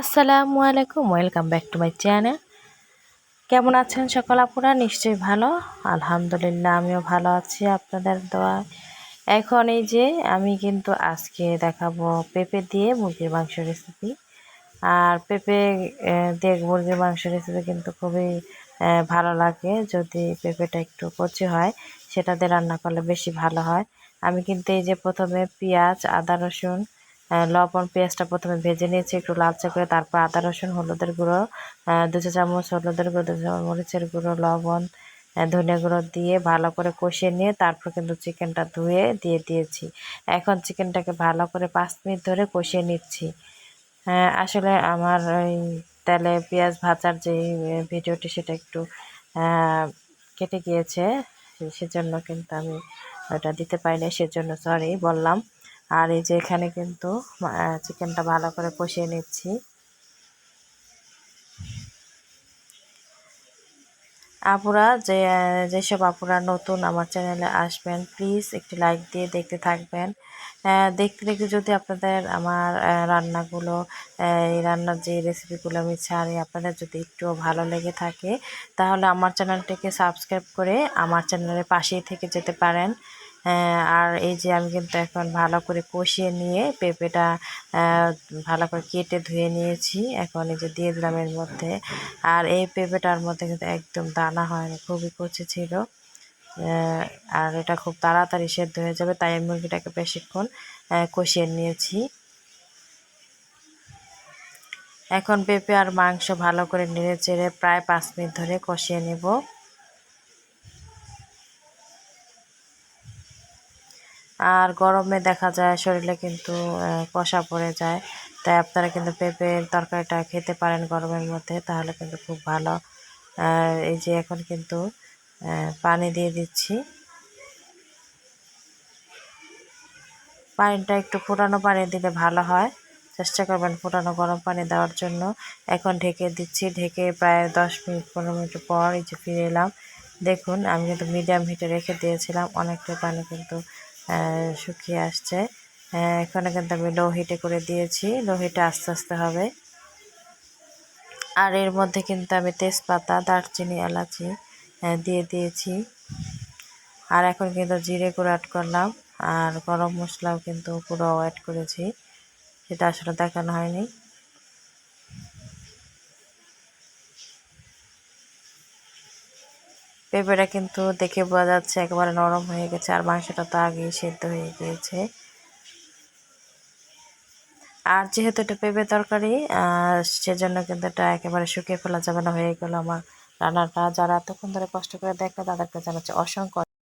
আসসালামু আলাইকুম, welcome back to my channel. কেমন আছেন সকল আপুরা? নিশ্চয়ই ভালো। আলহামদুলিল্লাহ, আমিও ভালো আছি আপনাদের দোয়া এখন এই যে আমি কিন্তু আজকে দেখাবো পেঁপে দিয়ে মুরগির মাংস রেসিপি আর পেঁপে দিয়ে মুরগির মাংস রেসিপি কিন্তু খুবই ভালো লাগে। যদি পেঁপেটা একটু কচি হয়, সেটা দিয়ে রান্না করলে বেশি ভালো হয়। আমি কিন্তু এই যে প্রথমে পেঁয়াজ, আদা, রসুন লবণ, পেঁয়াজটা প্রথমে ভেজে নিয়েছি, একটু লালচে করে, তারপর আদা, রসুন, হলুদের গুঁড়ো দু চা চামচ হলুদের গুঁড়ো দু চামচ মরিচের গুঁড়ো, লবণ ধনে গুঁড়ো দিয়ে ভালো করে কষিয়ে নিয়ে তারপর কিন্তু চিকেনটা ধুয়ে দিয়ে দিয়েছি। এখন চিকেনটাকে ভালো করে পাঁচ মিনিট ধরে কষিয়ে নিচ্ছি। আসলে আমার ওই তেলে পেঁয়াজ ভাজার যে ভিডিওটি সেটা একটু কেটে গিয়েছে সেজন্য কিন্তু আমি ওটা দিতে পারি পারিনি, সেজন্য সরি বললাম। আর এই যে এখানে কিন্তু চিকেনটা ভালো করে কষিয়ে নিচ্ছি। আপুরা, যে যেসব আপুরা নতুন আমার চ্যানেলে আসবেন প্লিজ একটি লাইক দিয়ে দেখতে থাকবেন। দেখতে দেখতে যদি আপনাদের আমার রান্নাগুলো এই রান্নার যে রেসিপিগুলো আমি ছাড়ি, আপনাদের যদি একটু ভালো লেগে থাকে, তাহলে আমার চ্যানেলটিকে সাবস্ক্রাইব করে আমার চ্যানেলের পাশেই থেকে যেতে পারেন। আর এই যে আমি কিন্তু এখন ভালো করে কষিয়ে নিয়ে পেঁপেটা ভালো করে কেটে ধুয়ে নিয়েছি। এখন এই যে দিয়ে দিলাম এর মধ্যে। আর এই পেঁপেটার মধ্যে কিন্তু একদম দানা হয়নি, খুবই কচি ছিল। আর এটা খুব তাড়াতাড়ি সেদ্ধ হয়ে যাবে, তাই আমি মুরগিটাকে বেশিক্ষণ কষিয়ে নিয়েছি। এখন পেঁপে আর মাংস ভালো করে নেড়ে চেড়ে প্রায় পাঁচ মিনিট ধরে কষিয়ে নেব। আর গরমে দেখা যায় শরীরে কিন্তু কষা পড়ে যায়। তাই আপনারা কিন্তু পেঁপের তরকারিটা খেতে পারেন গরমের মধ্যে, তাহলে কিন্তু খুব ভালো। এই যে এখন কিন্তু পানি দিয়ে দিচ্ছি। পানিটা একটু ফুটানো পানি দিলে ভালো হয়। চেষ্টা করবেন ফুটানো গরম পানি দেওয়ার জন্য। এখন ঢেকে দিচ্ছি, ঢেকে প্রায় দশ মিনিট, পনেরো মিনিট পর এই যে ফিরে এলাম। দেখুন, আমি কিন্তু মিডিয়াম হিটে রেখে দিয়েছিলাম, অনেকটা পানি কিন্তু শুকিয়ে আসছে। এখানে কিন্তু আমি লো হিটে করে দিয়েছি। লো হিটে আস্তে আস্তে হবে। আর এর মধ্যে কিন্তু আমি তেজপাতা, দারচিনি, এলাচি দিয়ে দিয়েছি। আর এখন কিন্তু জিরে গুঁড়ো অ্যাড করলাম। আর গরম মশলাও কিন্তু পুরো অ্যাড করেছি। সেটা আসলে দেখানো হয়নি। পেঁপেটা কিন্তু দেখে বোঝা যাচ্ছে একেবারে নরম হয়ে গেছে আর মাংসটা তো আগেই সেদ্ধ হয়ে গিয়েছে। আর যেহেতু এটা পেঁপে তরকারি সেজন্য কিন্তু এটা একেবারে শুকিয়ে ফেলা যাবে না, হয়ে গেলো আমার রান্নাটা। যারা এতক্ষণ ধরে কষ্ট করে দেখল তাদেরকে জানাচ্ছে অসংখ্য